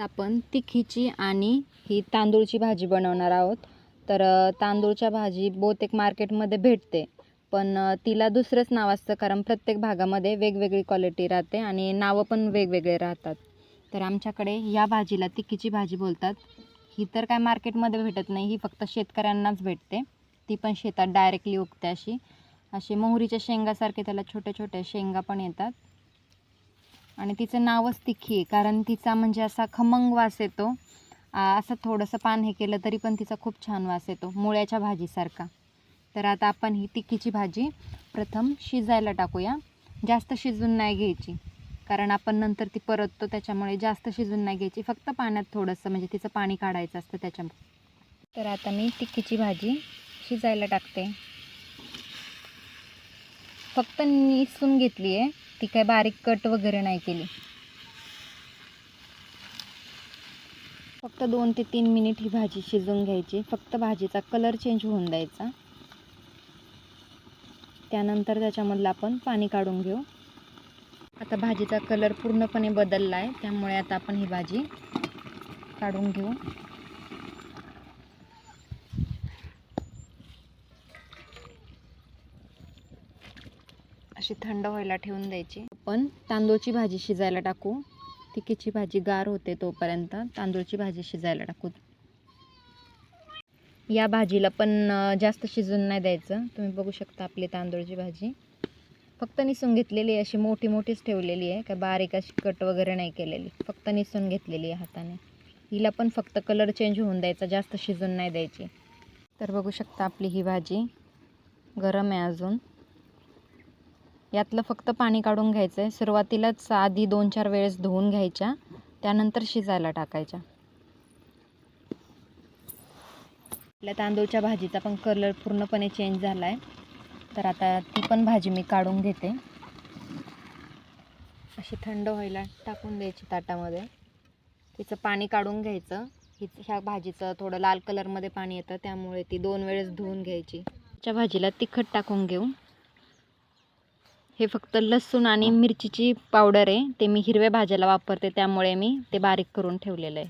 आपण तिखीची आणि ही तांदूळची भाजी बनवणार आहोत. तर तांदूळच्या भाजी बहुतेक मार्केटमध्ये भेटते. पण तिला दुसरंच नाव असतं कारण प्रत्येक भागामध्ये वेगवेगळी क्वालिटी राहते आणि नावं पण वेगवेगळे राहतात. तर आमच्याकडे या भाजीला तिखीची भाजी बोलतात. ही तर काय मार्केटमध्ये भेटत नाही ही फक्त शेतकऱ्यांनाच भेटते. ती पण शेतात डायरेक्टली उगते अशी. अशी मोहरीच्या शेंगासारखे त्याला छोट्या छोट्या शेंगा पण येतात. आणि तिचं नावच तिखी आहे कारण तिचा म्हणजे असा खमंग वास येतो. असं थोडंसं पान हे केलं तरी पण तिचा खूप छान वास येतो मुळ्याच्या भाजीसारखा. तर आता आपण ही तिखीची भाजी प्रथम शिजायला टाकूया. जास्त शिजून नाही घ्यायची कारण आपण नंतर ती परततो त्याच्यामुळे जास्त शिजून नाही घ्यायची. फक्त पाण्यात थोडंसं म्हणजे तिचं पाणी काढायचं असतं त्याच्यामुळे. तर आता मी तिखीची भाजी शिजायला टाकते. फक्त निसून घेतली आहे. ती काय बारीक कट वगैरे नाही केली. फक्त दोन ते तीन मिनिट ही भाजी शिजवून घ्यायची. फक्त भाजीचा कलर चेंज होऊन द्यायचा. त्यानंतर त्याच्यामधलं आपण पाणी काढून घेऊ. आता भाजीचा कलर पूर्णपणे बदलला आहे त्यामुळे आता आपण ही भाजी काढून घेऊ. अशी थंड व्हायला ठेवून द्यायची. आपण तांदूळची भाजी शिजायला टाकू. तिकीची भाजी गार होते तोपर्यंत तांदूळची भाजी शिजायला टाकू. या भाजीला पण जास्त शिजून नाही द्यायचं. तुम्ही बघू शकता आपली तांदूळची भाजी. फक्त निसून घेतलेली आहे अशी मोठी मोठीच ठेवलेली आहे. काय बारीक अशी कट वगैरे नाही केलेली. फक्त निसून घेतलेली आहे हाताने. हिला पण फक्त कलर चेंज होऊन द्यायचा जास्त शिजून नाही द्यायची. तर बघू शकता आपली ही भाजी गरम आहे अजून. यातलं फक्त पाणी काढून घ्यायचं आहे सुरुवातीलाच आधी दोन चार वेळेस धुवून घ्यायच्या. त्यानंतर शिजायला टाकायच्या. आपल्या तांदूळच्या भाजीचा पण कलर पूर्णपणे चेंज झाला आहे तर आता ती पण भाजी मी काढून घेते. अशी थंड व्हायला टाकून द्यायची ताटामध्ये. तिचं पाणी काढून घ्यायचं. हिच ह्या भाजीचं थोडं लाल कलरमध्ये पाणी येतं त्यामुळे ती दोन वेळेस धुवून घ्यायची. च्या भाजीला तिखट टाकून घेऊ. हे फक्त लसूण आणि मिरचीची पावडर आहे. ते मी हिरव्या भाज्याला वापरते त्यामुळे मी ते बारीक करून ठेवलेलं आहे.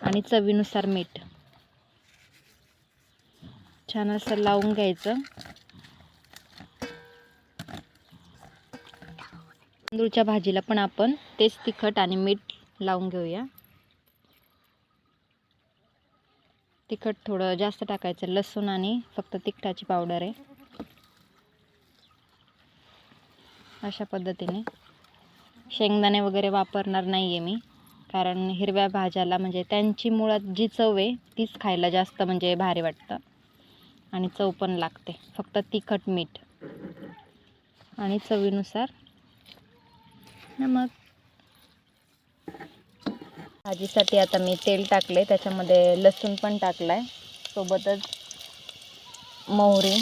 आणि चवीनुसार मीठ. छान असं लावून घ्यायचं. तांदूळच्या भाजीला पण आपण तेच तिखट आणि मीठ लावून घेऊया. तिखट थोडं जास्त टाकायचं. लसूण आणि फक्त तिखटाची पावडर आहे. अशा पद्धतीने. शेंगदाणे वगैरे वापरणार नाही आहे मी. कारण हिरव्या भाज्याला म्हणजे त्यांची मुळात जी चव आहे तीच खायला जास्त म्हणजे भारी वाटतं. आणि चव पण लागते. फक्त तिखट मीठ. आणि चवीनुसार. नमक भाजीसाठी आता मी तेल टाकले त्याच्यामध्ये लसूण पण टाकला आहे सोबतच मोहरी.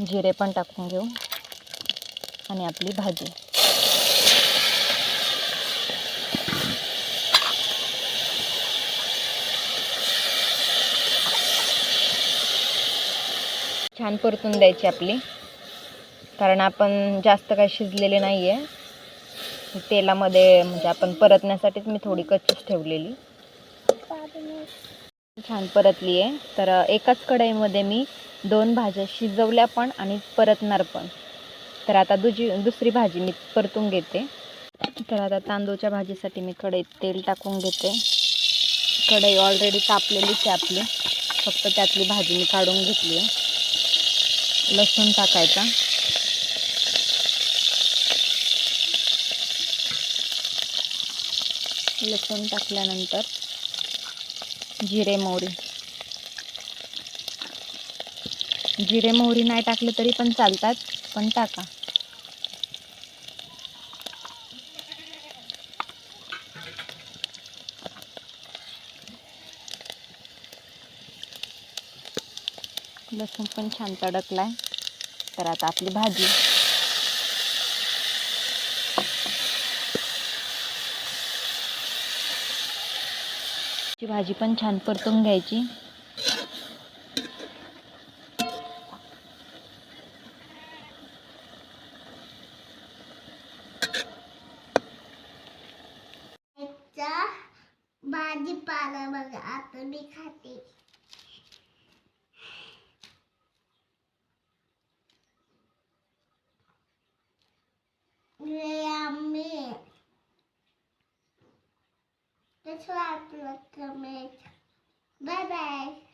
जिरे पण टाकून घेऊ. आणि आपली भाजी. छान परतून द्यायची आपली. कारण आपण जास्त काही शिजलेले नाही आहे तेलामध्ये म्हणजे आपण परतण्यासाठीच मी थोडी कच्चीच ठेवलेली. छान परतली आहे तर एकाच कढईमध्ये मी दोन भाज्या शिजवल्या पण आणि परतणार पण. तर आता दुजी दुसरी भाजी मी परतून घेते. तर आता तांदूळच्या भाजीसाठी मी कढईत तेल टाकून घेते. कढई ऑलरेडी तापलेलीच आहे आपली. फक्त त्यातली भाजी मी काढून घेतली आहे. लसूण टाकायचा. लसूण टाकल्यानंतर जिरे मोहरी. जिरे मोहरी नाही टाकले तरी पण चालतात पण टाका. लसूण पण छान तडकलाय. तर आता आपली भाजी. ची भाजी पण छान परतून घ्यायची. भाजीपाला बघा आता मी खाते. Başka bir şey anlatmaya Bye bye.